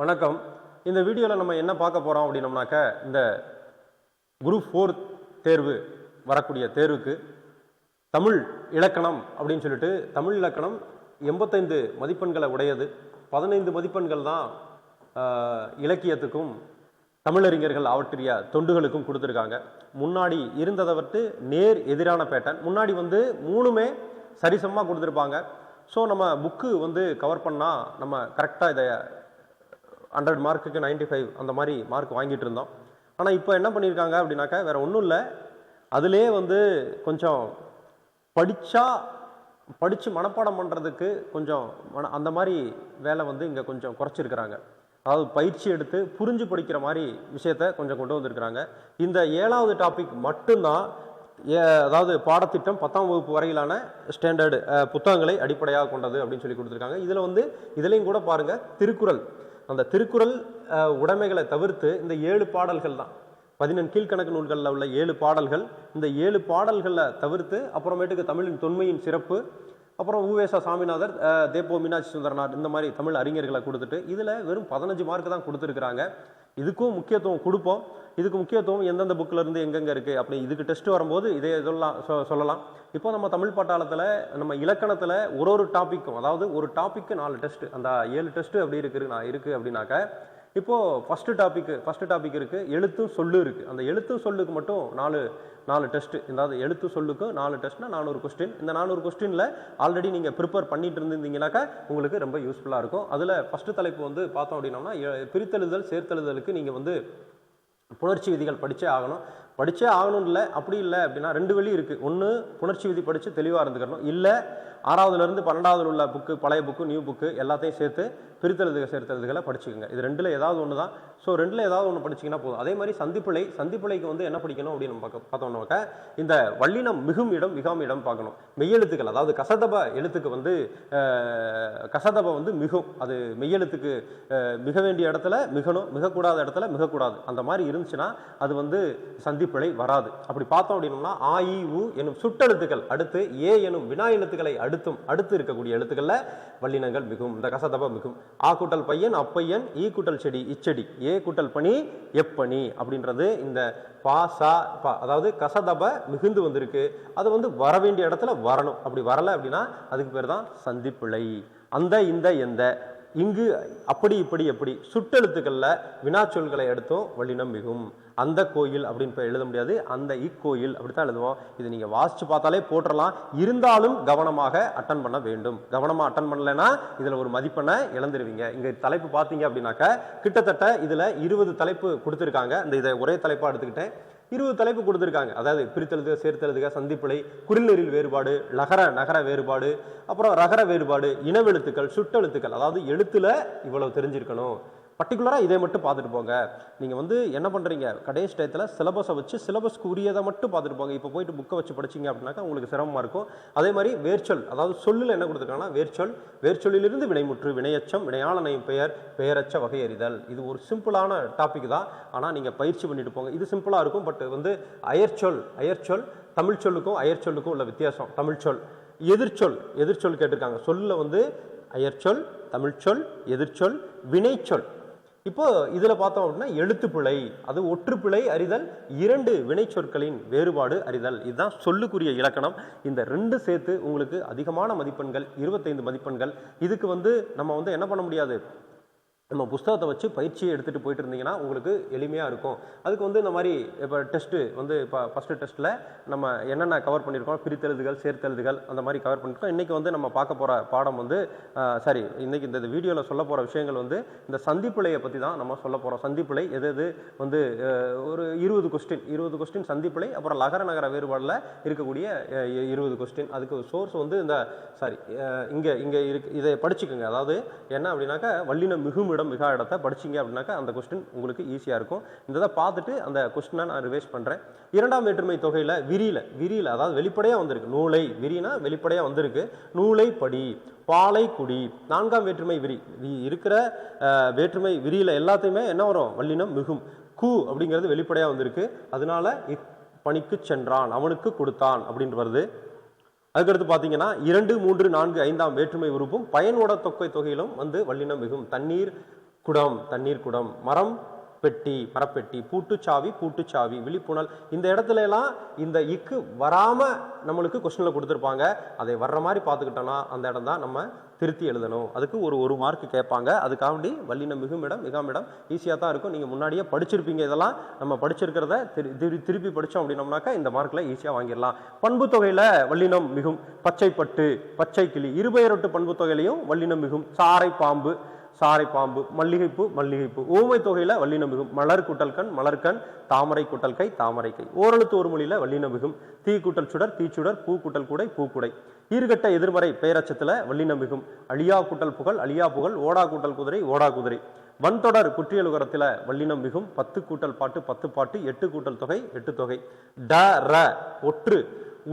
வணக்கம். இந்த வீடியோவில் நம்ம என்ன பார்க்க போகிறோம் அப்படின்னம்னாக்க இந்த குரூப் ஃபோர் தேர்வு வரக்கூடிய தேர்வுக்கு தமிழ் இலக்கணம் அப்படின்னு சொல்லிட்டு தமிழ் இலக்கணம் எண்பத்தைந்து மதிப்பெண்களை உடையது. பதினைந்து மதிப்பெண்கள் தான் இலக்கியத்துக்கும் தமிழறிஞர்கள் ஆவற்றிய தொண்டுகளுக்கும் கொடுத்துருக்காங்க. முன்னாடி இருந்ததை விட்டு நேர் எதிரான பேட்டர்ன் முன்னாடி வந்து மூணுமே சரிசமமாக கொடுத்துருப்பாங்க. ஸோ நம்ம புக்கு வந்து கவர் பண்ணால் நம்ம கரெக்டாக இதை ஹண்ட்ரட் மார்க்குக்கு 95 ஃபைவ் அந்த மாதிரி மார்க் வாங்கிட்டு இருந்தோம் ஆனால் இப்போ என்ன பண்ணியிருக்காங்க அப்படின்னாக்கா வேறு ஒன்றும் இல்லை. அதிலே வந்து கொஞ்சம் படித்தா படித்து மனப்பாடம் பண்ணுறதுக்கு கொஞ்சம் மன அந்த மாதிரி வேலை வந்து இங்கே கொஞ்சம் குறைச்சிருக்கிறாங்க. அதாவது பயிற்சி எடுத்து புரிஞ்சு படிக்கிற மாதிரி விஷயத்த கொஞ்சம் கொண்டு வந்திருக்கிறாங்க. இந்த ஏழாவது டாபிக் மட்டும்தான் ஏ- அதாவது பாடத்திட்டம் பத்தாம் வகுப்பு வரையிலான ஸ்டாண்டர்டு புத்தகங்களை அடிப்படையாக கொண்டது அப்படின்னு சொல்லி கொடுத்துருக்காங்க. இதில் வந்து இதுலேயும் கூட பாருங்க திருக்குறள். அந்த திருக்குறள் உடைமைகளை தவிர்த்து இந்த ஏழு பாடல்கள் தான். பதினெண் கீழ்க்கணக்கு நூல்களில் உள்ள ஏழு பாடல்கள் இந்த ஏழு பாடல்களை தவிர்த்து அப்புறமேட்டுக்கு தமிழின் தொன்மையின் சிறப்பு அப்புறம் உவேசா சாமிநாதர் தேப்போ மீனாட்சி சுந்தரனார் இந்த மாதிரி தமிழ் அறிஞர்களை கொடுத்துட்டு இதில் வெறும் பதினஞ்சு மார்க் தான் கொடுத்துருக்குறாங்க. இதுக்கும் முக்கியத்துவம் கொடுப்போம். இதுக்கு முக்கியத்துவம் எந்தெந்த புக்கில் இருந்து எங்கெங்கே இருக்குது அப்படி இதுக்கு டெஸ்ட் வரும்போது இதே சொல்லலாம் சொ- சொல்லலாம். இப்போ நம்ம தமிழ் பட்டாளத்தில் நம்ம இலக்கணத்தில் ஒரு ஒரு டாப்பிக்கும் அதாவது ஒரு டாப்பிக்கு நாலு டெஸ்ட்டு அந்த ஏழு டெஸ்ட்டு அப்படி இருக்குது நான் இருக்குது அப்படின்னாக்க இப்போது ஃபஸ்ட்டு டாப்பிக்கு ஃபஸ்ட்டு டாபிக் இருக்குது எழுத்தும் சொல்லு இருக்குது அந்த எழுத்தும் சொல்லுக்கு மட்டும் நாலு நாலு டெஸ்ட்டு அதாவது எழுத்து சொல்லுக்கு நாலு டெஸ்ட்னா நானூறு கொஸ்டின் இந்த நானூறு கொஸ்டினில் ஆல்ரெடி நீங்கள் ப்ரிப்பேர் பண்ணிட்டு இருந்தீங்கன்னாக்கா உங்களுக்கு ரொம்ப யூஸ்ஃபுல்லாக இருக்கும். அதில் ஃபஸ்ட்டு தலைப்பு வந்து பார்த்தோம் அப்படின்னோம்னா பிரித்தெழுதல் சேர்த்தெழுதலுக்கு நீங்கள் வந்து புணர்ச்சி விதிகள் படித்தே ஆகணும். படித்தே ஆகணும் இல்லை அப்படி இல்லை அப்படின்னா ரெண்டு வழி இருக்குது ஒன்று புணர்ச்சி விதி படித்து தெளிவாக இருந்துக்கணும். இல்லை ஆறாவதுலேருந்து பன்னெண்டாவதுல உள்ள புக்கு பழைய புக்கு நியூ புக்கு எல்லாத்தையும் சேர்த்து பிரித்தெழுதுக சேர்த்தெழுதுகளை படிச்சுக்கோங்க. இது ரெண்டில் ஏதாவது ஒன்று தான் ஸோ ரெண்டில் ஏதாவது ஒன்று படிச்சிங்கன்னா போதும். அதே மாதிரி சந்திப்பிழை சந்திப்பிழைக்கு வந்து என்ன படிக்கணும் அப்படின்னு நம்ம பார்க்க பார்த்தோம்னாக்க இந்த வள்ளினம் மிகும் இடம் மிகாம் இடம் பார்க்கணும். மெய்யெழுத்துக்கள் அதாவது கசதப எழுத்துக்கு வந்து கசதப வந்து மிகும். அது மெய்யெழுத்துக்கு மிக வேண்டிய இடத்துல மிகணும் மிகக்கூடாத இடத்துல மிகக்கூடாது. அந்த மாதிரி இருந்துச்சுன்னா அது வந்து சந்திப்பிழை வராது. அப்படி பார்த்தோம் அப்படின்னா ஆ இ உ எனும் சுட்டெழுத்துக்கள் அடுத்து ஏ எனும் வினா எழுத்துக்களை அடுத்தும் அடுத்து இருக்கக்கூடிய எழுத்துக்கள்ல வல்லினங்கள் மிகும் இந்த கசதபா மிகும். ஆ கூட்டல் பையன் அப்பையன் ஈ கூட்டல் செடி இச்செடி ஏ கூட்டல் பனி எப்பனி அப்படின்றது இந்த பா சா பா அதாவது கசதப மிகுந்து வந்திருக்கு. அது வந்து வர வேண்டிய இடத்துல வரணும். அப்படி வரல அப்படின்னா அதுக்கு பேர் தான் சந்திப்பிழை. அந்த இந்த எந்த. இங்கு அப்படி இப்படி எப்படி. சுட்டெழுத்துக்களில் வினாச்சொல்களை எடுத்தும் வல்லினம் மிகும். அந்த கோயில் அப்படின்னு எழுத முடியாது. அந்த இக்கோயில் அப்படித்தான் எழுதுவோம். இது நீங்கள் வாசிச்சு பார்த்தாலே போட்டுடலாம் இருந்தாலும் கவனமாக அட்டன் பண்ண வேண்டும். கவனமாக அட்டன் பண்ணலைன்னா இதில் ஒரு மதிப்பெண்ணை இழந்துருவீங்க. இங்கே தலைப்பு பார்த்தீங்க அப்படின்னாக்க கிட்டத்தட்ட இதில் இருபது தலைப்பு கொடுத்துருக்காங்க. இந்த இதை ஒரே தலைப்பாக எடுத்துக்கிட்டேன். இருபது தலைப்பு கொடுத்துருக்காங்க. அதாவது பிரித்தெழுதுக சேர்த்தெழுதுக சந்திப்பிழை குறிநெறில் வேறுபாடு லகர நகர வேறுபாடு அப்புறம் ரகர வேறுபாடு இனவெழுத்துக்கள் சுட்டெழுத்துக்கள். அதாவது எழுத்துல இவ்வளவு தெரிஞ்சிருக்கணும். பர்டிகுலராக இதை மட்டும் பார்த்துட்டு போங்க. நீங்கள் வந்து என்ன பண்ணுறீங்க கடைசி டயத்தில் சிலபஸை வச்சு சிலபஸ்க்கு உரியதை மட்டும் பார்த்துட்டு போங்க. இப்போ போயிட்டு புக்கை வச்சு படிச்சீங்க அப்படின்னாக்கா உங்களுக்கு சிரமமாக இருக்கும். அதே மாதிரி வேர்ச்சொல் அதாவது சொல்லில் என்ன கொடுத்துருக்காங்கன்னா வேர்ச்சொல். வேர்ச்சொல்லிலிருந்து வினைமுற்று வினையச்சம் வினையாளனையும் பெயர் பெயரச்ச வகையறிதல். இது ஒரு சிம்பிளான டாபிக் தான். ஆனால் நீங்கள் பயிற்சி பண்ணிட்டு போங்க. இது சிம்பிளாக இருக்கும் பட் வந்து அயற்சொல் அயற்சொல் தமிழ் சொல்லுக்கும் அயற்சொல்லுக்கும் உள்ள வித்தியாசம். தமிழ் சொல் எதிர்ச்சொல் எதிர்ச்சொல் கேட்டிருக்காங்க. சொல்லில் வந்து அயற்சொல் தமிழ்ச்சொல் எதிர்ச்சொல் வினைச்சொல். இப்போ இதுல பார்த்தோம் அப்படின்னா எழுத்துப்பிழை. அது ஒற்றுப்பிழை அறிதல் இரண்டு வினைச்சொற்களின் வேறுபாடு அறிதல். இதுதான் சொல்லுக்குரிய இலக்கணம். இந்த ரெண்டு சேர்த்து உங்களுக்கு அதிகமான மதிப்பெண்கள் இருபத்தைந்து மதிப்பெண்கள். இதுக்கு வந்து நம்ம வந்து என்ன பண்ண முடியாது? நம்ம புஸ்தகத்தை வச்சு பயிற்சியை எடுத்துகிட்டு போயிட்டு இருந்தீங்கன்னா உங்களுக்கு எளிமையாக இருக்கும். அதுக்கு வந்து இந்த மாதிரி இப்போ டெஸ்ட்டு வந்து இப்போ ஃபஸ்ட்டு டெஸ்ட்டில் நம்ம என்னென்ன கவர் பண்ணியிருக்கோம்? பிரித்தெழுதுகள் சேர்த்தெழுதுகள் அந்த மாதிரி கவர் பண்ணியிருக்கோம். இன்றைக்கி வந்து நம்ம பார்க்க போகிற பாடம் வந்து சாரி இன்றைக்கி இந்த வீடியோவில் சொல்ல போகிற விஷயங்கள் வந்து இந்த சந்திப்பிழையை பற்றி தான் நம்ம சொல்ல போகிறோம் சந்திப்பிழை எது எது வந்து ஒரு இருபது கொஸ்டின் இருபது கொஸ்டின் சந்திப்பிழை அப்புறம் லகர நகர வேறுபாடில் இருக்கக்கூடிய இருபது கொஸ்டின் அதுக்கு சோர்ஸ் வந்து இந்த சாரி இங்கே இங்கே இருக்கு இதை படிச்சுக்கோங்க. அதாவது என்ன அப்படின்னாக்கா வல்லின மிகும் இடம் மிகா இடத்தை படிச்சீங்க அப்படின்னாக்கா அந்த கொஸ்டின் உங்களுக்கு ஈஸியாக இருக்கும். இந்த இதை பார்த்துட்டு அந்த கொஸ்டினை நான் ரிவைஸ் பண்ணுறேன் இரண்டாம் வேற்றுமை தொகையில் விரியில விரியில் அதாவது வெளிப்படையாக வந்திருக்கு. நூலை விரினா வெளிப்படையாக வந்திருக்கு. நூலை படி பாலை குடி நான்காம் வேற்றுமை விரி வி- இருக்கிற வேற்றுமை விரியில எல்லாத்தையுமே என்ன வரும்? வல்லினம் மிகும். கு அப்படிங்கிறது வெளிப்படையாக வந்திருக்கு. அதனால இப் பணிக்கு சென்றான் அவனுக்கு கொடுத்தான் அப்படின்னு வருது அதுக்கடுத்து பார்த்தீங்கன்னா இரண்டு மூன்று நான்கு ஐந்தாம் வேற்றுமை உறுப்பும் பயனோட தொகை தொகையிலும் வந்து வல்லினம் மிகும். தண்ணீர் குடம் தண்ணீர் குடம். மரம் பெட்டி மரப்பெட்டி பூட்டுச்சாவி பூட்டுச்சாவி விழிப்புணல் இந்த இடத்துல எல்லாம் இந்த இக்கு வராமல் நம்மளுக்கு கொஸ்டினில் கொடுத்துருப்பாங்க. அதை வர்ற மாதிரி பார்த்துக்கிட்டோம்னா அந்த இடம் தான் நம்ம திருத்தி எழுதணும். அதுக்கு ஒரு ஒரு மார்க் கேட்பாங்க. அதுக்காண்டி வல்லினம் மிகுமிடம் மிகாமிடம் ஈஸியாக தான் இருக்கும். நீங்கள் முன்னாடியே படிச்சிருப்பீங்க இதெல்லாம். நம்ம படிச்சிருக்கிறத திரு திரு- திருப்பி படித்தோம் அப்படின்னோம்னாக்கா இந்த மார்க்கில் ஈஸியாக வாங்கிடலாம். பண்பு தொகையில் வல்லினம் மிகும் பச்சைப்பட்டு பச்சை கிளி இருபெயரொட்டு பண்பு தொகையிலையும் வல்லினம் மிகும் சாரை பாம்பு. சாரை பாம்பு மல்லிகைப்பூ மல்லிகைப்பூ. ஊமை தொகையில வள்ளி நம்பிகும். மலர் குட்டல்கண் மலர்கண் தாமரை குட்டல் கை தாமரை கை. ஓரெழுத்து ஒரு மொழியில வள்ளி நம்பிகும். தீ குட்டல் சுடர் தீச்சுடர் பூ குட்டல் கூடை பூக்குடை ஈர்கட்ட எதிர்மறை பெயரச்சத்துல வள்ளி நம்பிகும். அழியா குட்டல் புகழ் அழியா புகழ் ஓடா கூட்டல் குதிரை ஓடா குதிரை. வன்தொடர் குற்றியலுகரத்தில் வல்லினம் மிகும் பத்து கூட்டல் பாட்டு பத்து பாட்டு எட்டு கூட்டல் தொகை எட்டு தொகை. ட ர ஒற்று.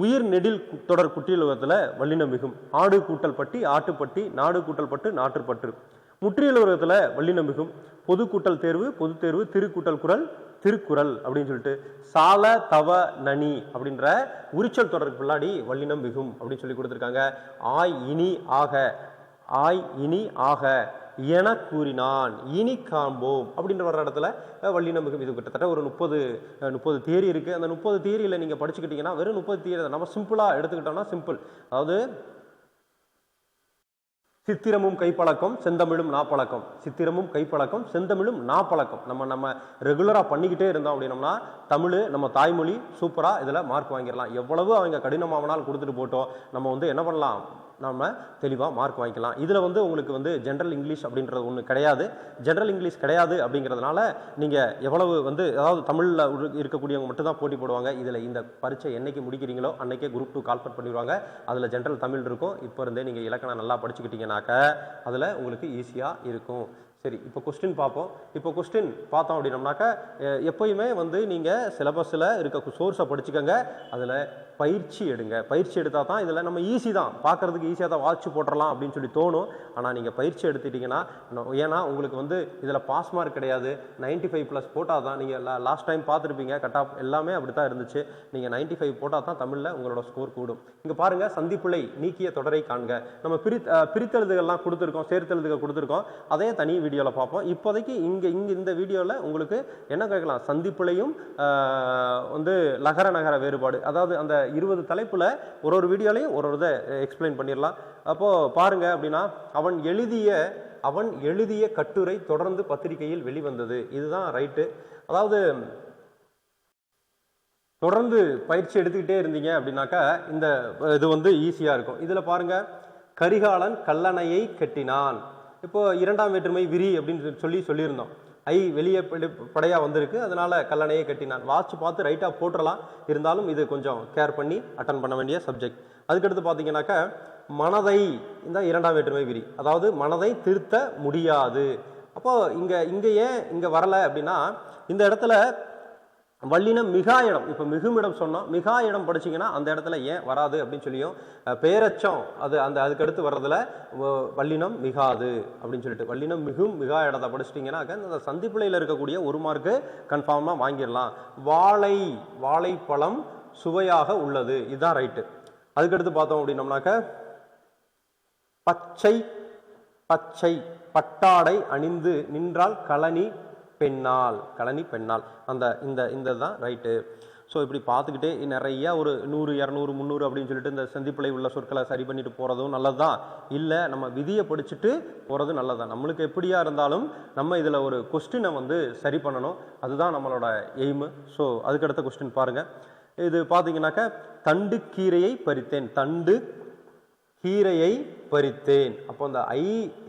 உயிர் நெடில் தொடர் குற்றியலுகரத்தில் வல்லினம் மிகும் ஆடு கூட்டல் பட்டி ஆட்டுப்பட்டி நாடு கூட்டல் பட்டு நாட்டுப்பற்று. முற்றியலுகரத்தில் வள்ளி மிகும் பொதுக்கூட்டல் தேர்வு பொது தேர்வு திருக்கூட்டல் குரல் திருக்குறள் அப்படின்னு சொல்லிட்டு சால தவ நனி அப்படின்ற உரிச்சல் தொடருக்கு பின்னாடி வல்லினம் மிகும் அப்படின்னு சொல்லி கொடுத்துருக்காங்க. ஆய் இனி ஆக ஆய் இனி ஆக என கூறினான். இனி காண்போம் அப்படின்ற வர இடத்துல அஹ், மிகும் இது கிட்டத்தட்ட ஒரு முப்பது முப்பது தேரி இருக்குது அந்த முப்பது தேரியில் நீங்கள் படிச்சுக்கிட்டிங்கன்னா வெறும் முப்பது தேரி நம்ம சிம்பிளாக எடுத்துக்கிட்டோம்னா சிம்பிள் அதாவது சித்திரமும் கைப்பழக்கம் செந்தமிழும் நாப்பழக்கம். சித்திரமும் கைப்பழக்கம் செந்தமிழும் நாப்பழக்கம். நம்ம நம்ம ரெகுலராக பண்ணிக்கிட்டே இருந்தோம் அப்படின்னம்னா தமிழ் நம்ம தாய்மொழி சூப்பராக இதில் மார்க் வாங்கிடலாம். எவ்வளவு அவங்க கடினமாகனாலும் கொடுத்துட்டு போட்டோம் நம்ம வந்து என்ன பண்ணலாம்? நம்ம தெளிவாக மார்க் வாங்கிக்கலாம். இதில் வந்து உங்களுக்கு வந்து ஜென்ரல் இங்கிலீஷ் அப்படின்றது ஒன்று கிடையாது. ஜென்ரல் இங்கிலீஷ் கிடையாது அப்படிங்கிறதுனால நீங்கள் எவ்வளவு வந்து அதாவது தமிழில் இருக்கக்கூடியவங்க மட்டும்தான் போட்டி போடுவாங்க. இதில் இந்த பரீட்சை என்னைக்கு முடிக்கிறீங்களோ அன்றைக்கே குரூப் டூ கால்பர் பண்ணிடுவாங்க. அதில் ஜென்ரல் தமிழ் இருக்கும். இப்போ இருந்தே நீங்கள் இலக்கணம் நல்லா படிச்சுக்கிட்டீங்கனாக்க அதில் உங்களுக்கு ஈஸியாக இருக்கும். சரி இப்போ கொஸ்டின் பார்ப்போம். இப்போ கொஸ்டின் பார்த்தோம் அப்படின்னம்னாக்க எப்போயுமே எப்பயுமே வந்து நீங்கள் சிலபஸில் இருக்க சோர்ஸை படிச்சுக்கோங்க. அதில் பயிற்சி எடுங்க. பயிற்சி எடுத்தால் தான் இதில் நம்ம ஈஸி தான். பார்க்கறதுக்கு ஈஸியாக தான் வாட்ச் போட்டுடலாம் அப்படின்னு சொல்லி தோணும். ஆனால் நீங்கள் பயிற்சி எடுத்துட்டீங்கன்னா ஏன்னா உங்களுக்கு வந்து இதில் பாஸ் மார்க் கிடையாது. 95 ஃபைவ் ப்ளஸ் போட்டால் தான் நீங்கள் லாஸ்ட் டைம் பார்த்துருப்பீங்க. கட் ஆஃப் எல்லாமே அப்படி தான் இருந்துச்சு. நீங்கள் 95 ஃபைவ் போட்டால் தான் தமிழில் உங்களோட ஸ்கோர் கூடும். இங்கே பாருங்கள் சந்திப்புளை நீக்கிய தொடரை காண்க. நம்ம பிரி பிரித்தெழுதுகள்லாம் கொடுத்துருக்கோம் சேர்த்தெழுதுகள் கொடுத்துருக்கோம். அதே தனி வீடியோவில் பார்ப்போம். இப்போதைக்கு இங்கே இங்கே இந்த வீடியோவில் உங்களுக்கு என்ன கேட்கலாம்? சந்திப்புலையும் வந்து லகர நகர வேறுபாடு. அதாவது அந்த இருபது தலைப்பில் ஒரு ஒரு வீடியோலையும் ஒரு ஒரு இதை எக்ஸ்பிளைன் பண்ணிடலாம். அப்போது பாருங்க அப்படின்னா அவன் எழுதிய அவன் எழுதிய கட்டுரை தொடர்ந்து பத்திரிகையில் வெளிவந்தது. இதுதான் ரைட்டு அதாவது தொடர்ந்து பயிற்சி எடுத்துக்கிட்டே இருந்தீங்க அப்படின்னாக்கா இந்த இது வந்து ஈஸியாக இருக்கும். இதில் பாருங்க கரிகாலன் கல்லணையை கட்டினான். இப்போ இரண்டாம் வேற்றுமை விரி அப்படின்னு சொல்லி சொல்லியிருந்தோம். ஐ வெளியே படையாக வந்திருக்கு. அதனால கல்லணையை கட்டினான். வாட்ச் பார்த்து ரைட்டாக போட்டுறலாம். இருந்தாலும் இது கொஞ்சம் கேர் பண்ணி அட்டன் பண்ண வேண்டிய சப்ஜெக்ட் அதுக்கடுத்து பார்த்தீங்கன்னாக்கா மனதை இந்த இரண்டாம் வேற்றுமை விரி அதாவது மனதை திருத்த முடியாது. அப்போ இங்கே இங்கே ஏன் இங்கே வரல அப்படின்னா இந்த இடத்துல வல்லினம் மிகா இடம். இப்போ மிகுமிடம் சொன்னோம் மிகா இடம் படிச்சிங்கன்னா அந்த இடத்துல ஏன் வராது அப்படின்னு சொல்லியும் பேரச்சம் அது அந்த அதுக்கடுத்து வர்றதுல வ- வல்லினம் மிகாது அப்படின்னு சொல்லிட்டு. வள்ளினம் மிகும் மிகா இடத்தை படிச்சிட்டிங்கன்னாக்க அந்த சந்திப்பிழையில் இருக்கக்கூடிய ஒரு மார்க்கு கன்ஃபார்மாக வாங்கிடலாம். வாழை வாழைப்பழம் சுவையாக உள்ளது. இதுதான் ரைட்டு அதுக்கடுத்து பார்த்தோம் அப்படின்னம்னாக்க பச்சை பச்சை பட்டாடை அணிந்து நின்றால் கழனி பெண்ணால் கழனி பெண்ணால். அந்த இந்த இந்த தான் ரைட்டு ஸோ இப்படி பார்த்துக்கிட்டே நிறைய ஒரு நூறு இரநூறு முந்நூறு அப்படின்னு சொல்லிட்டு இந்த சந்திப்பிழை உள்ள சொற்களை சரி பண்ணிட்டு போகிறதும் நல்லது தான் இல்லை நம்ம விதியை படிச்சுட்டு போகிறது நல்லது தான் நம்மளுக்கு எப்படியா இருந்தாலும் நம்ம இதில் ஒரு கொஸ்டினை வந்து சரி பண்ணணும். அதுதான் நம்மளோட எய்மு ஸோ அதுக்கடுத்த கொஸ்டின் பாருங்கள் இது பார்த்தீங்கன்னாக்கா தண்டு கீரையை பறித்தேன். தண்டு கீரையை பறித்தேன். அப்போ அந்த ஐ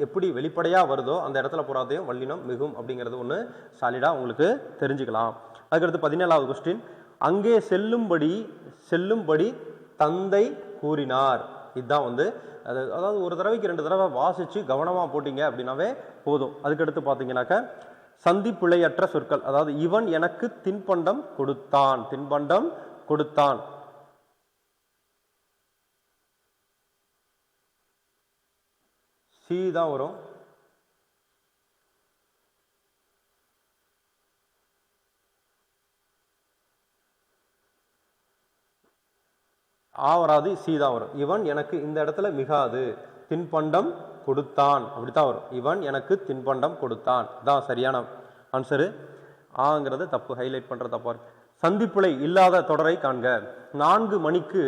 எப்படி வெளிப்படையாக வருதோ அந்த இடத்துல போறாதையும் வல்லினம் மிகும் அப்படிங்கிறது ஒன்று சாலிடாக உங்களுக்கு தெரிஞ்சுக்கலாம். அதுக்கடுத்து பதினேழாவது கொஸ்டின் அங்கே செல்லும்படி செல்லும்படி தந்தை கூறினார். இதுதான் வந்து அது அதாவது ஒரு தடவைக்கு ரெண்டு தடவை வாசித்து கவனமாக போட்டிங்க அப்படின்னாவே போதும். அதுக்கடுத்து பார்த்தீங்கன்னாக்க சந்திப்பிழையற்ற சொற்கள். அதாவது இவன் எனக்கு தின்பண்டம் கொடுத்தான் தின்பண்டம் கொடுத்தான். சி தான் வரும். ஆ வராது சி தான் வரும். இவன் எனக்கு இந்த இடத்துல மிகாது. தின்பண்டம் கொடுத்தான். அப்படித்தான் வரும். இவன் எனக்கு தின்பண்டம் கொடுத்தான். தான் சரியான ஆன்சரு ஆங்கிறது தப்பு. ஹைலைட் பண்ற தப்பா இருக்கு. இல்லாத தொடரை காண்க. நான்கு மணிக்கு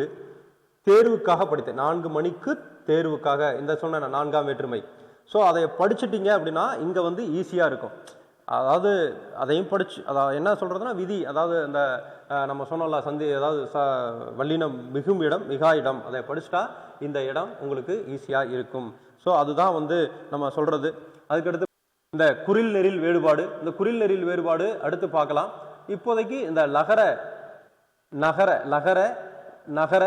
தேர்வுக்காக படித்தேன். நான்கு மணிக்கு தேர்வுக்காக இந்த சொன்ன நான்காம் வேற்றுமை. ஸோ அதை படிச்சுட்டிங்க அப்படின்னா இங்கே வந்து ஈஸியாக இருக்கும். அதாவது அதையும் படிச்சு அதாவது என்ன சொல்கிறதுனா விதி அதாவது இந்த நம்ம சொன்னோம்ல சந்தி அதாவது ச வல்லினம் மிகும் இடம் மிகா இடம் அதை படிச்சுட்டா இந்த இடம் உங்களுக்கு ஈஸியாக இருக்கும். ஸோ அதுதான் வந்து நம்ம சொல்கிறது அதுக்கடுத்து இந்த குறில் நெறில் வேறுபாடு. இந்த குறில் நெறில் வேறுபாடு அடுத்து பார்க்கலாம். இப்போதைக்கு இந்த லகர நகர லகர நகர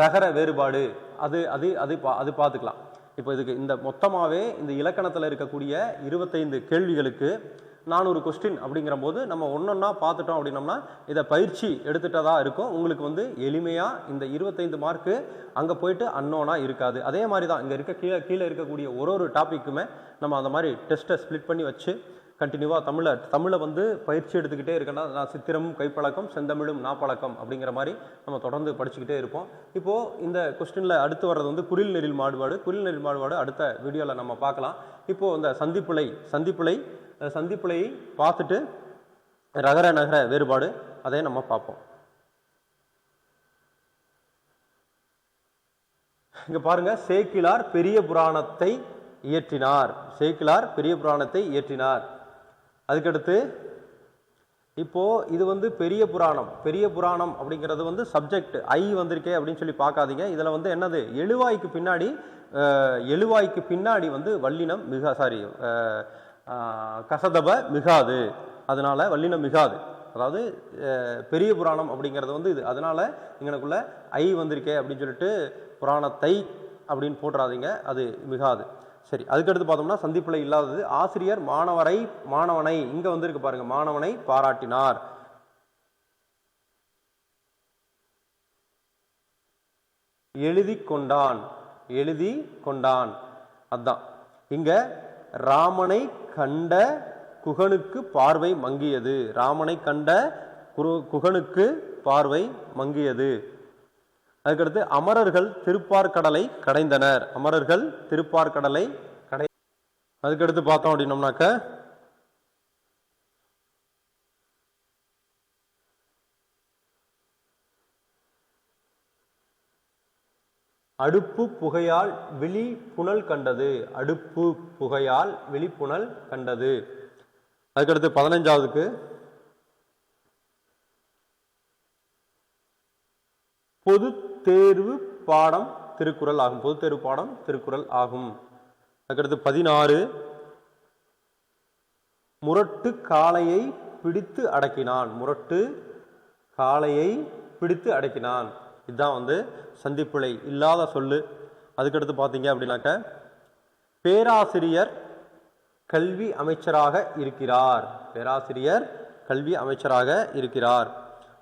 ரகர வேறுபாடு. அது அது அது பா- அது பார்த்துக்கலாம். இப்போ இதுக்கு இந்த மொத்தமாகவே இந்த இலக்கணத்தில் இருக்கக்கூடிய இருபத்தைந்து கேள்விகளுக்கு நானூறு கொஸ்டின் அப்படிங்கிற போது நம்ம ஒன்றொன்னா பார்த்துட்டோம் அப்படின்னம்னா இதை பயிற்சி எடுத்துட்டதா இருக்கும். உங்களுக்கு வந்து எளிமையாக இந்த இருபத்தைந்து மார்க்கு அங்கே போயிட்டு அன்னோனாக இருக்காது. அதே மாதிரி தான் இங்கே இருக்க கீழே கீழே இருக்கக்கூடிய ஒரு ஒரு டாப்பிக்குமே நம்ம அந்த மாதிரி டெஸ்ட்டை ஸ்ப்ளிட் பண்ணி வச்சு கண்டினியூவாக தமிழை தமிழை வந்து பயிற்சி எடுத்துக்கிட்டே இருக்கேன்னா நான் சித்திரமும் கைப்பழக்கம் செந்தமிழும் நாப்பழக்கம் அப்படிங்கிற மாதிரி நம்ம தொடர்ந்து படிச்சுக்கிட்டே இருப்போம். இப்போது இந்த கொஸ்டினில் அடுத்து வர்றது வந்து குரில் நெறில் மாடுபாடு. குரில் நெறில் மாடுபாடு அடுத்த வீடியோவில் நம்ம பார்க்கலாம். இப்போது இந்த சந்திப்பிழை சந்திப்பிழை அஹ் சந்திப்பிழையை பார்த்துட்டு ரகர நகர வேறுபாடு அதை நம்ம பார்ப்போம். இங்கே பாருங்க சேக்கிலார் பெரிய புராணத்தை இயற்றினார். சேக்கிலார் பெரிய புராணத்தை இயற்றினார். அதுக்கடுத்து இப்போ இது வந்து பெரிய புராணம். பெரிய புராணம் அப்படிங்கிறது வந்து சப்ஜெக்ட் ஐ வந்திருக்கே அப்படின்னு சொல்லி பார்க்காதீங்க. இதில் வந்து என்னது? எழுவாய்க்கு பின்னாடி எழுவாய்க்கு பின்னாடி வந்து வல்லினம் மிக சாரி கசதப மிகாது. அதனால வல்லினம் மிகாது. அதாவது பெரிய புராணம் அப்படிங்கிறது வந்து இது. அதனால இங்கனக்குள்ள ஐ வந்திருக்கே அப்படின்னு சொல்லிட்டு புராணத்தை அப்படின்னு போட்டுறாதீங்க. அது மிகாது. சரி அதுக்கடுத்து பார்த்தோம்னா சந்திப்பில் இல்லாதது ஆசிரியர் மாணவரை மாணவனை இங்கே வந்திருக்கு பாருங்க மாணவனை பாராட்டினார். எழுதி கொண்டான் எழுதி கொண்டான் அதான். இங்க ராமனை கண்ட குகனுக்கு பார்வை மங்கியது. ராமனை கண்ட குரு- குகனுக்கு பார்வை மங்கியது. அதுக்கடுத்து அமரர்கள் திருப்பார்கடலை கடைந்தனர். அமரர்கள் திருப்பார்கடலை கடை அதுக்கடுத்து பார்த்தோம் அப்படின்னோம்னாக்க அடுப்பு புகையால் விழி புனல் கண்டது. அடுப்பு புகையால் விழிப்புணல் கண்டது. அதுக்கடுத்து பதினஞ்சாவதுக்கு பொது தேர்வு பாடம் திருக்குறள் ஆகும். பொது தேர்வு பாடம் திருக்குறள் ஆகும். அதுக்கடுத்து பதினாறு. முரட்டு காளையை பிடித்து அடக்கினான். முரட்டு காளையை பிடித்து அடக்கினான். இதுதான் வந்து சந்திப்பிழை. இல்லாத சொல்லு. அதுக்கடுத்து பார்த்தீங்க அப்படின்னாக்க பேராசிரியர் கல்வி அமைச்சராக இருக்கிறார். பேராசிரியர் கல்வி அமைச்சராக இருக்கிறார்.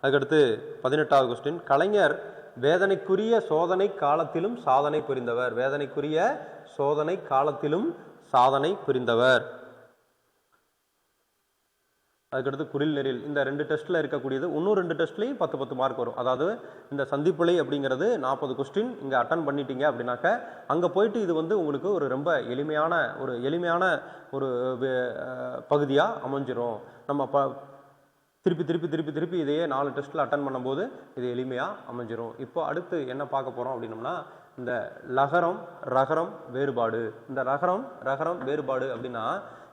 அதுக்கடுத்து பதினெட்டாவது கொஸ்டின் கலைஞர் வேதனைக்குரிய சோதனை காலத்திலும் சாதனை புரிந்தவர். வேதனைக்குரிய சோதனை காலத்திலும் சாதனை புரிந்தவர். அதுக்கடுத்து குரில் நெறில். இந்த ரெண்டு டெஸ்ட்டில் இருக்கக்கூடியது இன்னும் ரெண்டு டெஸ்ட்லேயும் பத்து பத்து மார்க் வரும். அதாவது இந்த சந்திப்புலை அப்படிங்கிறது நாற்பது கொஸ்டின் இங்கே அட்டன் பண்ணிட்டீங்க அப்படின்னாக்க அங்கே போயிட்டு இது வந்து உங்களுக்கு ஒரு ரொம்ப எளிமையான ஒரு எளிமையான ஒரு பகுதியாக அமைஞ்சிரும். நம்ம ப திருப்பி திருப்பி திருப்பி திருப்பி இதையே நாலு டெஸ்ட்டில் அட்டன் பண்ணும்போது இது எளிமையாக அமைஞ்சிரும். இப்போ அடுத்து என்ன பார்க்க போகிறோம் அப்படின்னம்னா இந்த லகரம் ரகரம் வேறுபாடு. இந்த ரகரம் ரகரம் வேறுபாடு அப்படின்னா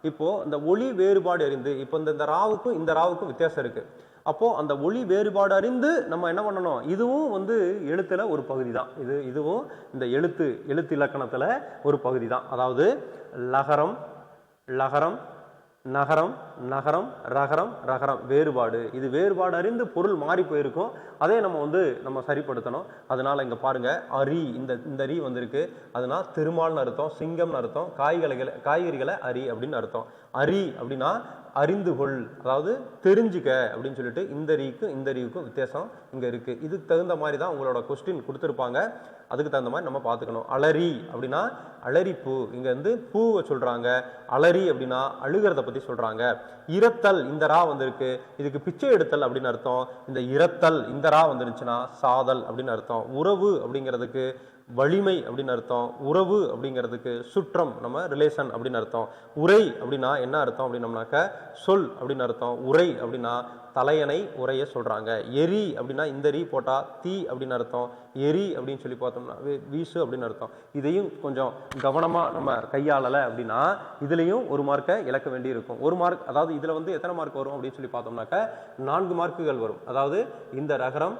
இப்போது இந்த ஒளி வேறுபாடு அறிந்து இப்போ இந்த இந்த ராவுக்கும் இந்த ராவுக்கும் வித்தியாசம் இருக்குது அப்போது அந்த ஒளி வேறுபாடு அறிந்து நம்ம என்ன பண்ணணும்? இதுவும் வந்து எழுத்தில் ஒரு பகுதி தான் இது இதுவும் இந்த எழுத்து எழுத்து இலக்கணத்தில் ஒரு பகுதி தான் அதாவது லகரம் லகரம் நகரம் நகரம் ரகரம் ரகரம் வேறுபாடு. இது வேறுபாடு அறிந்து பொருள் மாறி போயிருக்கும். அதே நம்ம வந்து நம்ம சரிப்படுத்தணும். அதனால் இங்கே பாருங்கள் அரி இந்த இந்த அரி வந்திருக்கு. அதனால் திருமால்னு அர்த்தம் சிங்கம்னு அர்த்தம் காய்கறிகளை காய்கறிகளை அரி அப்படின்னு அர்த்தம். அரி அப்படின்னா அறிந்து கொள் அதாவது தெரிஞ்சுக்க அப்படின்னு சொல்லிட்டு இந்த ரீக்கும் இந்த ரீவுக்கும் வித்தியாசம் இங்கே இருக்கு. இதுக்கு தகுந்த மாதிரி தான் உங்களோட கொஸ்டின் கொடுத்துருப்பாங்க. அதுக்கு தகுந்த மாதிரி நம்ம பார்த்துக்கணும். அலரி அப்படின்னா அலரி பூ இங்கே வந்து பூவை சொல்கிறாங்க அலரி அப்படின்னா அழுகிறத பற்றி சொல்கிறாங்க இரத்தல் இந்த ரா வந்திருக்கு. இதுக்கு பிச்சை எடுத்தல் அப்படின்னு அர்த்தம். இந்த இரத்தல் இந்த ரா வந்துருச்சுன்னா சாதல் அப்படின்னு அர்த்தம். உறவு அப்படிங்கிறதுக்கு வலிமை அப்படின்னு அர்த்தம் உறவு அப்படிங்கிறதுக்கு சுற்றம் நம்ம ரிலேஷன் அப்படின்னு அர்த்தம். உரை அப்படின்னா என்ன அர்த்தம் அப்படின்னம்னாக்க சொல் அப்படின்னு அர்த்தம். உரை அப்படின்னா தலையணை உரையை சொல்கிறாங்க எரி அப்படின்னா இந்த ரீ போட்டால் தீ அப்படின்னு அர்த்தம். எரி அப்படின்னு சொல்லி பார்த்தோம்னா வீசு அப்படின்னு அர்த்தம். இதையும் கொஞ்சம் கவனமாக நம்ம கையாளலை அப்படின்னா இதுலேயும் ஒரு மார்க்கை இழக்க வேண்டி இருக்கும் ஒரு மார்க் அதாவது இதில் வந்து எத்தனை மார்க் வரும் அப்படின்னு சொல்லி பார்த்தோம்னாக்க நான்கு மார்க்குகள் வரும். அதாவது இந்த ரகரம்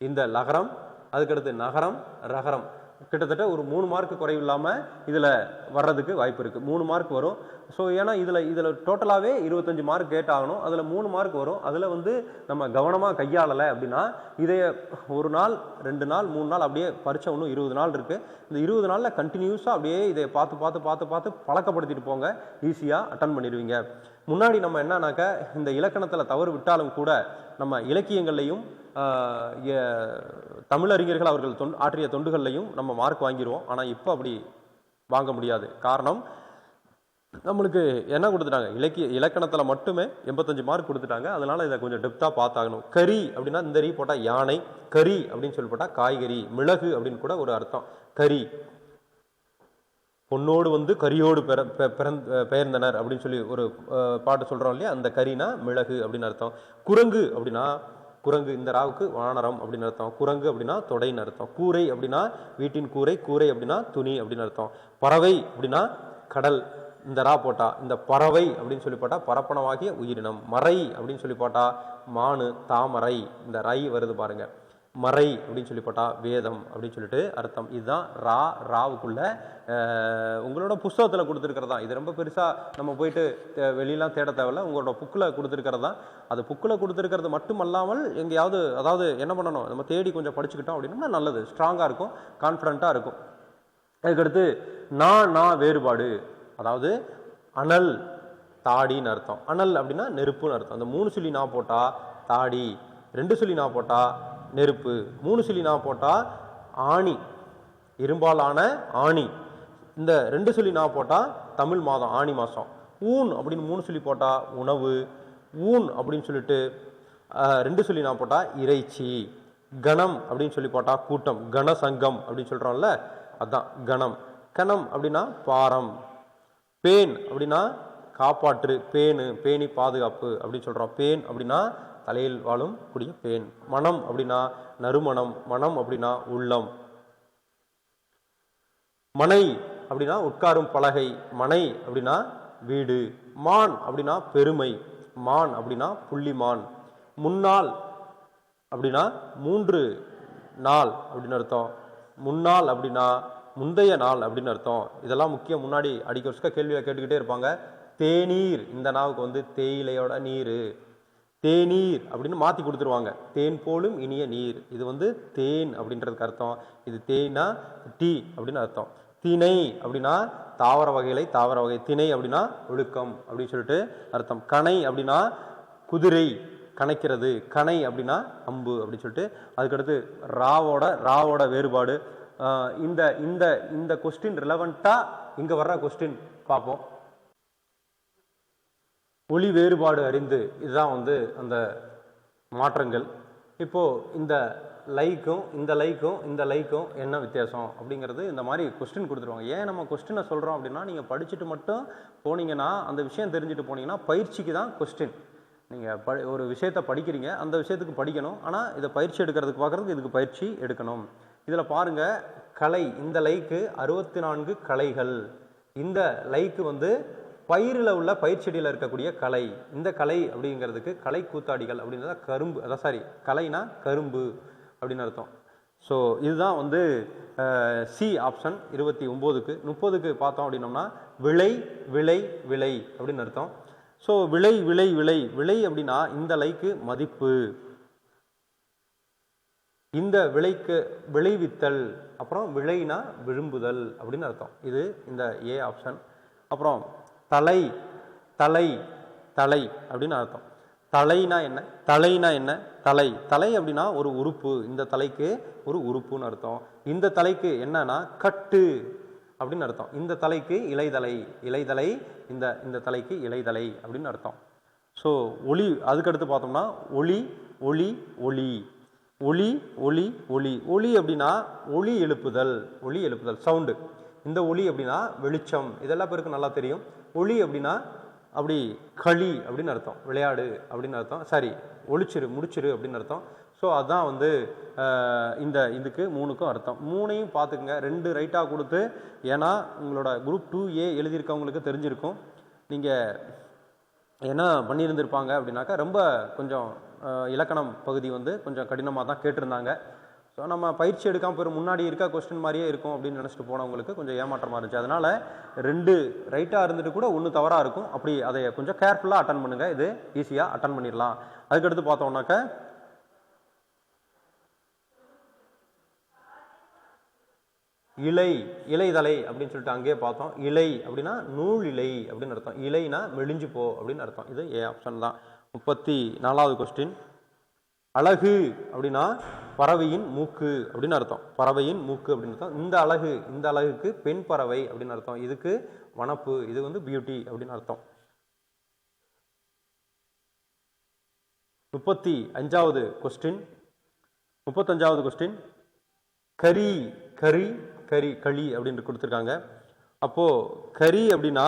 இந்த லகரம் அதுக்கடுத்து நகரம் ரகரம். கிட்டத்தட்ட ஒரு மூணு மார்க் குறைவில்லாமல் இதில் வர்றதுக்கு வாய்ப்பு இருக்குது மூணு மார்க் வரும். ஸோ ஏன்னா இதில் இதில் டோட்டலாகவே இருபத்தஞ்சி மார்க் கேட் ஆகணும். அதில் மூணு மார்க் வரும். அதில் வந்து நம்ம கவனமாக கையாளலை அப்படின்னா இதைய ஒரு நாள் ரெண்டு நாள் மூணு நாள் அப்படியே பரிச்சை ஒன்றும் இருபது நாள் இருக்குது இந்த இருபது நாளில் கண்டினியூஸாக அப்படியே இதை பார்த்து பார்த்து பார்த்து பார்த்து பழக்கப்படுத்திட்டு போங்க. ஈஸியாக அட்டன் பண்ணிடுவீங்க. முன்னாடி நம்ம என்னன்னாக்க இந்த இலக்கணத்தில் தவறு விட்டாலும் கூட நம்ம இலக்கியங்கள்லையும் தமிழறிஞர்கள் அவர்கள் தொன் ஆற்றிய தொண்டுகள்லையும் நம்ம மார்க் வாங்கிடுவோம் ஆனால் இப்போ அப்படி வாங்க முடியாது. காரணம் நம்மளுக்கு என்ன கொடுத்துட்டாங்க? இலக்கிய இலக்கணத்தில் மட்டுமே எண்பத்தஞ்சு மார்க் கொடுத்துட்டாங்க. அதனால் இதை கொஞ்சம் டெப்த்தாக பார்த்தாகணும். கறி அப்படின்னா இந்த ரீ போட்டால் யானை கறி அப்படின்னு சொல்லி போட்டால் காய்கறி மிளகு அப்படின்னு கூட ஒரு அர்த்தம். கறி. பொண்ணோடு வந்து கரியோடு பிற பிறந்த பெயர்ந்தனர் அப்படின்னு சொல்லி ஒரு பாட்டு சொல்கிறோம் இல்லையா? அந்த கறினா மிளகு அப்படின்னு அர்த்தம். குரங்கு அப்படின்னா குரங்கு இந்த ராவுக்கு வானரம் அப்படின்னு அர்த்தம். குரங்கு அப்படின்னா தொடைன்னு அர்த்தம். கூரை அப்படின்னா வீட்டின் கூரை கூரை அப்படின்னா துணி அப்படின்னு அர்த்தம். பறவை அப்படின்னா கடல். இந்த ரா போட்டா இந்த பறவை அப்படின்னு சொல்லி போட்டா பரப்பனவாகிய உயிரினம். மறை அப்படின்னு சொல்லி போட்டா மானு தாமரை. இந்த ரை வருது பாருங்கள் மறை அப்படின்னு சொல்லி போட்டால் வேதம் அப்படின்னு சொல்லிட்டு அர்த்தம். இதுதான் ரா ராவுக்குள்ள உங்களோட புஸ்தகத்தில் கொடுத்துருக்கிறதா. இது ரொம்ப பெருசாக நம்ம போயிட்டு தே- தேட தேவையில்ல. உங்களோட புக்கில் கொடுத்துருக்கிறதா. அது புக்கில் கொடுத்துருக்கிறது மட்டுமல்லாமல் எங்கேயாவது அதாவது என்ன பண்ணணும்? நம்ம தேடி கொஞ்சம் படிச்சுக்கிட்டோம் அப்படின்னா நல்லது. ஸ்ட்ராங்காக இருக்கும் கான்ஃபிடண்ட்டாக இருக்கும். அதுக்கடுத்து நான் நான் வேறுபாடு. அதாவது அனல் தாடின்னு அர்த்தம். அனல் அப்படின்னா நெருப்புன்னு அர்த்தம். அந்த மூணு சொல்லி நான் போட்டால் தாடி. ரெண்டு சொல்லி நான் போட்டால் நெருப்பு. மூணு சொல்லி நான் போட்டால் ஆணி இரும்பாலான ஆணி. இந்த ரெண்டு சொல்லி நான் போட்டால் தமிழ் மாதம் ஆணி மாதம். ஊன் அப்படின்னு மூணு சொல்லி போட்டால் உணவு. ஊன் அப்படின்னு சொல்லிட்டு ரெண்டு சொல்லி நான் போட்டால் இறைச்சி. கணம் அப்படின்னு சொல்லி போட்டால் கூட்டம் கணசங்கம் அப்படின்னு சொல்கிறோம்ல அதுதான் கணம். கணம் அப்படின்னா பாரம். பேன் அப்படின்னா காப்பாற்று பேனு பேணி பாதுகாப்பு அப்படின்னு சொல்கிறோம் பேன் அப்படின்னா தலையில் வாழும் கூடிய பேன். மனம் அப்படின்னா நறுமணம் மனம் அப்படின்னா உள்ளம். மனை அப்படின்னா உட்காரும் பலகை மனை அப்படின்னா வீடு. மான் அப்படின்னா பெருமை மான் அப்படின்னா புள்ளிமான். முன்னாள் அப்படின்னா மூன்று நாள் அப்படின்னு அர்த்தம். முன்னாள் அப்படின்னா முந்தைய நாள் அப்படின்னு அர்த்தம். இதெல்லாம் முக்கியம் முன்னாடி அடிக்க வருஷம் கேள்வியை கேட்டுக்கிட்டே இருப்பாங்க. தேநீர் இந்த நாவுக்கு வந்து தேயிலையோட நீர். தேநீர் அப்படின்னு மாற்றி கொடுத்துருவாங்க. தேன் போலும் இனிய நீர். இது வந்து தேன் அப்படின்றதுக்கு அர்த்தம். இது தேனா டீ அப்படின்னு அர்த்தம். திணை அப்படின்னா தாவர வகைகளை தாவர வகை திணை அப்படின்னா ஒழுக்கம் அப்படின்னு சொல்லிட்டு அர்த்தம். கணை அப்படின்னா குதிரை கணைக்கிறது. கணை அப்படின்னா அம்பு அப்படின்னு சொல்லிட்டு அதுக்கடுத்து ராவோட ராவோட வேறுபாடு. இந்த இந்த இந்த கொஸ்டின் ரிலவெண்ட்டாக இங்கே வர்ற கொஸ்டின் பார்ப்போம். ஒளி வேறுபாடு அறிந்து இதுதான் வந்து அந்த மாற்றங்கள். இப்போது இந்த லைக்கும் இந்த லைக்கும் இந்த லைக்கும் என்ன வித்தியாசம்? அப்படிங்கிறது இந்த மாதிரி கொஸ்டின் கொடுத்துருவாங்க. ஏன் நம்ம கொஸ்டினை சொல்கிறோம் அப்படின்னா நீங்கள் படிச்சுட்டு மட்டும் போனீங்கன்னா அந்த விஷயம் தெரிஞ்சுட்டு போனீங்கன்னா பயிற்சிக்கு தான் கொஸ்டின் நீங்கள் ப ஒரு விஷயத்தை படிக்கிறீங்க அந்த விஷயத்துக்கு படிக்கணும். ஆனால் இதை பயிற்சி எடுக்கிறதுக்கு பார்க்குறதுக்கு இதுக்கு பயிற்சி எடுக்கணும். இதில் பாருங்கள் கலை இந்த லைக்கு அறுபத்தி நான்கு கலைகள். இந்த லைக்கு வந்து பயிரில் உள்ள பயிர்ச்செடியில் இருக்கக்கூடிய கலை இந்த கலை அப்படிங்கிறதுக்கு கலை கூத்தாடிகள் அப்படின்றத கரும்பு அதான் சாரி கலைனா கரும்பு அப்படின்னு அர்த்தம். ஸோ இதுதான் வந்து சி ஆப்ஷன் இருபத்தி ஒம்போதுக்கு. முப்பதுக்கு பார்த்தோம் அப்படின்னோம்னா விளை விளை விளை அப்படின்னு அர்த்தம். ஸோ விளை விளை விளை விளை அப்படின்னா இந்த லைக்கு மதிப்பு. இந்த விளைக்கு விளைவித்தல் அப்புறம் விளைனா விரும்புதல் அப்படின்னு அர்த்தம். இது இந்த ஏ ஆப்ஷன் அப்புறம் தலை தலை தலை அப்படின்னு அர்த்தம். தலைனா என்ன? தலைனா என்ன? தலை. தலை அப்படின்னா ஒரு உறுப்பு. இந்த தலைக்கு ஒரு உறுப்புன்னு அர்த்தம். இந்த தலைக்கு என்னன்னா கட்டு அப்படின்னு அர்த்தம். இந்த தலைக்கு இலைதலை. இலைதலை இந்த இந்த தலைக்கு இலைதலை அப்படின்னு அர்த்தம். ஸோ ஒளி அதுக்கடுத்து பார்த்தோம்னா ஒளி ஒளி ஒளி. ஒளி ஒளி ஒளி. ஒளி அப்படின்னா ஒளி எழுப்புதல். ஒளி எழுப்புதல். சவுண்டு. இந்த ஒளி அப்படின்னா வெளிச்சம். இதெல்லாம் பேருக்கு நல்லா தெரியும். ஒளி அப்படின்னா அப்படி களி அப்படின்னு அர்த்தம். விளையாடு அப்படின்னு அர்த்தம். சரி ஒளிச்சிரு முடிச்சிரு அப்படின்னு அர்த்தம். ஸோ அதுதான் வந்து இந்த இதுக்கு மூணுக்கும் அர்த்தம். மூணையும் பார்த்துக்குங்க. ரெண்டு ரைட்டாக கொடுத்து ஏன்னா உங்களோட குரூப் டூ ஏ எழுதியிருக்கவங்களுக்கு தெரிஞ்சிருக்கும். நீங்கள் என்ன பண்ணியிருந்திருப்பாங்க அப்படின்னாக்கா ரொம்ப கொஞ்சம் இலக்கணம் பகுதி வந்து கொஞ்சம் கடினமாக தான் கேட்டிருந்தாங்க. ஸோ நம்ம பயிற்சி எடுக்காமல் போய் முன்னாடி இருக்க கொஸ்டின் மாதிரியே இருக்கும் அப்படின்னு நினச்சிட்டு போனவங்களுக்கு கொஞ்சம் ஏமாற்றமாக இருந்துச்சு. அதனால் ரெண்டு ரைட்டாக இருந்துட்டு கூட ஒன்று தவறாக இருக்கும். அப்படி அதை கொஞ்சம் கேர்ஃபுல்லாக அட்டன் பண்ணுங்கள் இது ஈஸியாக அட்டன் பண்ணிடலாம். அதுக்கடுத்து பார்த்தோம்னாக்க இலை இலைதலை அப்படின்னு சொல்லிட்டு அங்கேயே பார்த்தோம். இலை அப்படின்னா நூல் இலை அப்படின்னு அர்த்தம். இலைனா மெலிஞ்சு போ அப்படின்னு அர்த்தம். இது ஏ ஆப்ஷன் தான். முப்பத்தி நாலாவது கொஸ்டின் அழகு அப்படின்னா பறவையின் மூக்கு அப்படின்னு அர்த்தம். பறவையின் மூக்கு அப்படின்னு அர்த்தம். இந்த அழகு இந்த அழகுக்கு பெண் பறவை அப்படின்னு அர்த்தம். இதுக்கு வனப்பு இது வந்து பியூட்டி அப்படின்னு அர்த்தம். முப்பத்தி அஞ்சாவது கொஸ்டின் முப்பத்தஞ்சாவது கொஸ்டின் கரி கரி கரி களி அப்படின்னு கொடுத்துருக்காங்க. அப்போ கரி அப்படின்னா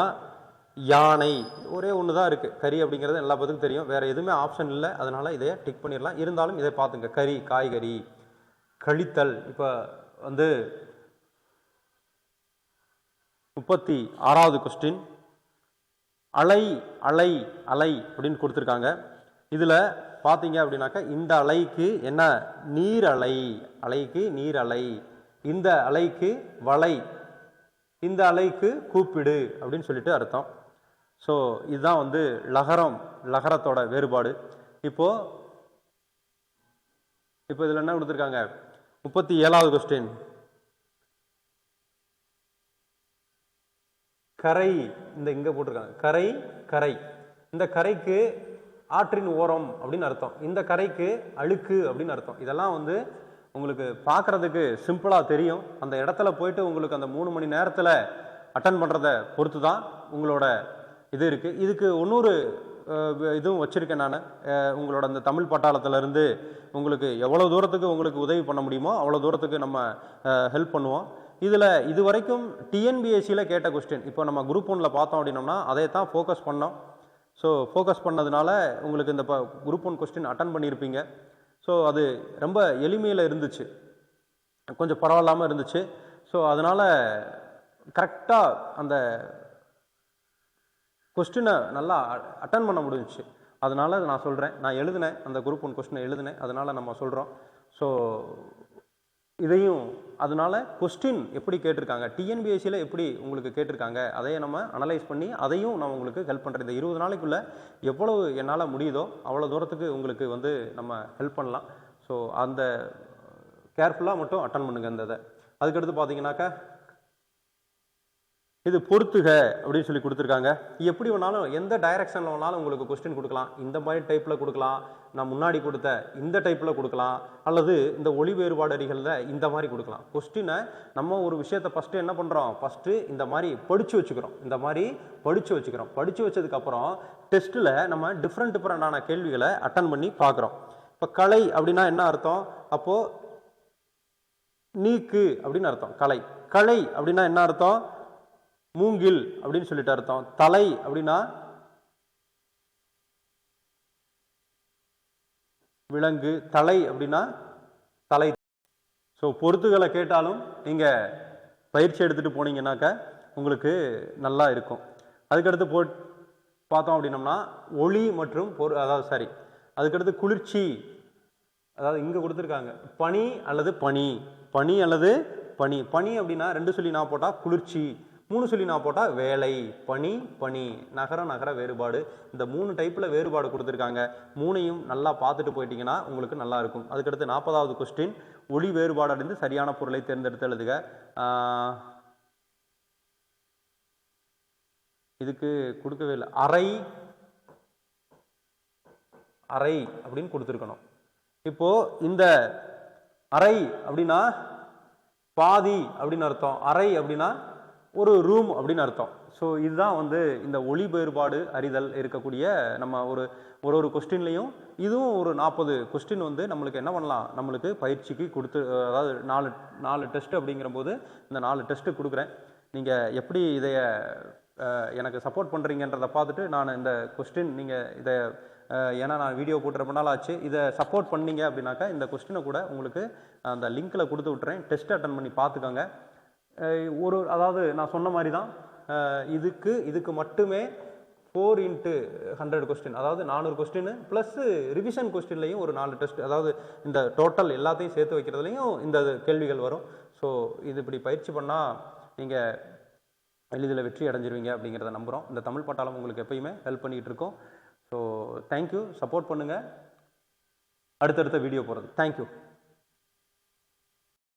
யானை ஒரே ஒன்று தான் இருக்குது கறி அப்படிங்கிறது எல்லா பேத்துக்கும் தெரியும். வேறு எதுவுமே ஆப்ஷன் இல்லை. அதனால் இதை டிக் பண்ணிடலாம். இருந்தாலும் இதை பார்த்துங்க. கறி காய்கறி கழித்தல். இப்போ வந்து முப்பத்தி ஆறாவது கொஸ்டின் அலை அலை அலை அப்படின்னு கொடுத்துருக்காங்க. இதில் பார்த்தீங்க அப்படின்னாக்கா இந்த அலைக்கு என்ன? நீர் அலை. அலைக்கு நீர் அலை. இந்த அலைக்கு வலை. இந்த அலைக்கு கூப்பிடு அப்படின்னு சொல்லிட்டு அர்த்தம். ஸோ இதுதான் வந்து லகரம் லகரத்தோட வேறுபாடு. இப்போது இப்போ இதில் என்ன கொடுத்துருக்காங்க? முப்பத்தி ஏழாவது கொஸ்டின் கரை இந்த இங்கே போட்டிருக்காங்க. கரை கரை. இந்த கரைக்கு ஆற்றின் ஓரம் அப்படின்னு அர்த்தம். இந்த கரைக்கு அழுக்கு அப்படின்னு அர்த்தம். இதெல்லாம் வந்து உங்களுக்கு பார்க்குறதுக்கு சிம்பிளாக தெரியும். அந்த இடத்துல போயிட்டு உங்களுக்கு அந்த மூணு மணி நேரத்தில் அட்டன் பண்ணுறத பொறுத்து தான் உங்களோட இது இருக்குது இதுக்கு இன்னொரு இதுவும் வச்சுருக்கேன் நான். உங்களோட அந்த தமிழ் பட்டாளத்திலேருந்து உங்களுக்கு எவ்வளோ தூரத்துக்கு உங்களுக்கு உதவி பண்ண முடியுமோ அவ்வளோ தூரத்துக்கு நம்ம ஹெல்ப் பண்ணுவோம். இதில் இது வரைக்கும் டிஎன்பிஎஸ்சியில் கேட்ட கொஸ்டின் இப்போ நம்ம குரூப் ஒன்றில் பார்த்தோம் அப்படின்னோம்னா அதை தான் ஃபோக்கஸ் பண்ணோம். ஸோ ஃபோக்கஸ் பண்ணதுனால உங்களுக்கு இந்த ப குரூப் ஒன் கொஸ்டின் அட்டன் பண்ணியிருப்பீங்க. ஸோ அது ரொம்ப எளிமையில் இருந்துச்சு. கொஞ்சம் பரவாயில்லாமல் இருந்துச்சு. ஸோ அதனால் கரெக்டாக அந்த கொஸ்டினை நல்லா அட்டன் பண்ண முடிஞ்சிச்சு. அதனால் நான் சொல்கிறேன் நான் எழுதினேன். அந்த குரூப் ஒன் கொஸ்டினை எழுதினேன். அதனால் நம்ம சொல்கிறோம் ஸோ இதையும் அதனால் கொஸ்டின் எப்படி கேட்டிருக்காங்க? டிஎன்பிஎஸ்சியில் எப்படி உங்களுக்கு கேட்டிருக்காங்க? அதையே நம்ம அனலைஸ் பண்ணி அதையும் நான் உங்களுக்கு ஹெல்ப் பண்ணுறேன் இந்த இருபது நாளைக்குள்ளே எவ்வளவு என்னால் முடியுதோ அவ்வளோ தூரத்துக்கு உங்களுக்கு வந்து நம்ம ஹெல்ப் பண்ணலாம். ஸோ அந்த கேர்ஃபுல்லாக மட்டும் அட்டன் பண்ணுங்க இந்த இதை. அதுக்கடுத்து பார்த்தீங்கன்னாக்கா இது பொறுத்துக அப்படின்னு சொல்லி கொடுத்துருக்காங்க. எப்படி வேணாலும் எந்த டைரக்ஷனில் வேணாலும் உங்களுக்கு கொஸ்டின் கொடுக்கலாம். இந்த மாதிரி டைப்பில் கொடுக்கலாம். நான் முன்னாடி கொடுத்த இந்த டைப்பில் கொடுக்கலாம். அல்லது இந்த ஒளி வேறுபாடு அறிகளில் இந்த மாதிரி கொடுக்கலாம். கொஸ்டினை நம்ம ஒரு விஷயத்தை ஃபஸ்ட்டு என்ன பண்ணுறோம் ஃபஸ்ட்டு இந்த மாதிரி படித்து வச்சுக்கிறோம். இந்த மாதிரி படித்து வச்சுக்கிறோம். படித்து வச்சதுக்கப்புறம் டெஸ்ட்டில் நம்ம டிஃப்ரெண்ட் டிஃப்ரெண்டான கேள்விகளை அட்டன் பண்ணி பார்க்குறோம். இப்போ கலை அப்படின்னா என்ன அர்த்தம்? அப்போது நீக்கு அப்படின்னு அர்த்தம். கலை. கலை அப்படின்னா என்ன அர்த்தம்? மூங்கில் அப்படின்னு சொல்லிட்டு அர்த்தம். தலை அப்படின்னா விலங்கு. தலை அப்படின்னா தலை. ஸோ பொருத்துகளை கேட்டாலும் நீங்கள் பயிற்சி எடுத்துகிட்டு போனீங்கன்னாக்க உங்களுக்கு நல்லா இருக்கும். அதுக்கடுத்து போ பார்த்தோம் அப்படின்னம்னா ஒளி மற்றும் பொரு அதாவது சாரி அதுக்கடுத்து குளிர்ச்சி. அதாவது இங்கே கொடுத்துருக்காங்க. பனி அல்லது பனி. பனி அல்லது பனி. பனி அப்படின்னா ரெண்டு சொல்லி நான் போட்டால் குளிர்ச்சி. மூணு சொல்லி நான் போட்டால் வேலை பனி பனி நகர நகர வேறுபாடு. இந்த மூணு டைப்ல வேறுபாடு கொடுத்துருக்காங்க. மூணையும் நல்லா பார்த்துட்டு போயிட்டீங்கன்னா உங்களுக்கு நல்லா இருக்கும். அதுக்கடுத்து நாற்பதாவது கொஸ்டின் ஒளி வேறுபாடு அடைந்து சரியான பொருளை தேர்ந்தெடுத்து எழுதுக. ஆஹ், இதுக்கு கொடுக்கவே இல்லை. அறை அறை அப்படின்னு கொடுத்துருக்கணும். இப்போ இந்த அறை அப்படின்னா பாதி அப்படின்னு அர்த்தம். அறை அப்படின்னா ஒரு ரூம் அப்படின்னு அர்த்தம். ஸோ இதுதான் வந்து இந்த ஒளி வேறுபாடு அறிதல் இருக்கக்கூடிய நம்ம ஒரு ஒரு ஒரு கொஸ்டின்லையும் இதுவும் ஒரு நாற்பது கொஸ்டின் வந்து நம்மளுக்கு என்ன பண்ணலாம்? நம்மளுக்கு பயிற்சிக்கு கொடுத்து அதாவது நாலு நாலு டெஸ்ட் அப்படிங்கிற போது இந்த நாலு டெஸ்ட்டு கொடுக்குறேன். நீங்கள் எப்படி இதைய எனக்கு சப்போர்ட் பண்ணுறீங்கன்றதை பார்த்துட்டு நான் இந்த கொஸ்டின் நீங்கள் இதை ஏன்னா நான் வீடியோ போட்டு ரொம்ப நாள் ஆச்சு இதை சப்போர்ட் பண்ணீங்க அப்படின்னாக்கா இந்த கொஸ்டினை கூட உங்களுக்கு அந்த லிங்க்கில் கொடுத்து விட்றேன் டெஸ்ட் அட்டன் பண்ணி பார்த்துக்கோங்க. ஒரு அதாவது நான் சொன்ன மாதிரி தான் இதுக்கு இதுக்கு மட்டுமே ஃபோர் இன்ட்டு ஹண்ட்ரட் கொஸ்டின் அதாவது நானூறு கொஸ்டின் ப்ளஸ் ரிவிஷன் கொஸ்டின்லையும் ஒரு நாலு டெஸ்ட் அதாவது இந்த டோட்டல் எல்லாத்தையும் சேர்த்து வைக்கிறதுலையும் இந்த கேள்விகள் வரும். ஸோ இது இப்படி பயிற்சி பண்ணால் நீங்கள் எளிதில் வெற்றி அடைஞ்சிருவீங்க அப்படிங்கிறத நம்புகிறோம் இந்த தமிழ் பட்டாளம் உங்களுக்கு எப்பயுமே ஹெல்ப் பண்ணிகிட்டு இருக்கோம். ஸோ தேங்க்யூ சப்போர்ட் பண்ணுங்கள் அடுத்தடுத்த வீடியோ போகிறது தேங்க்யூ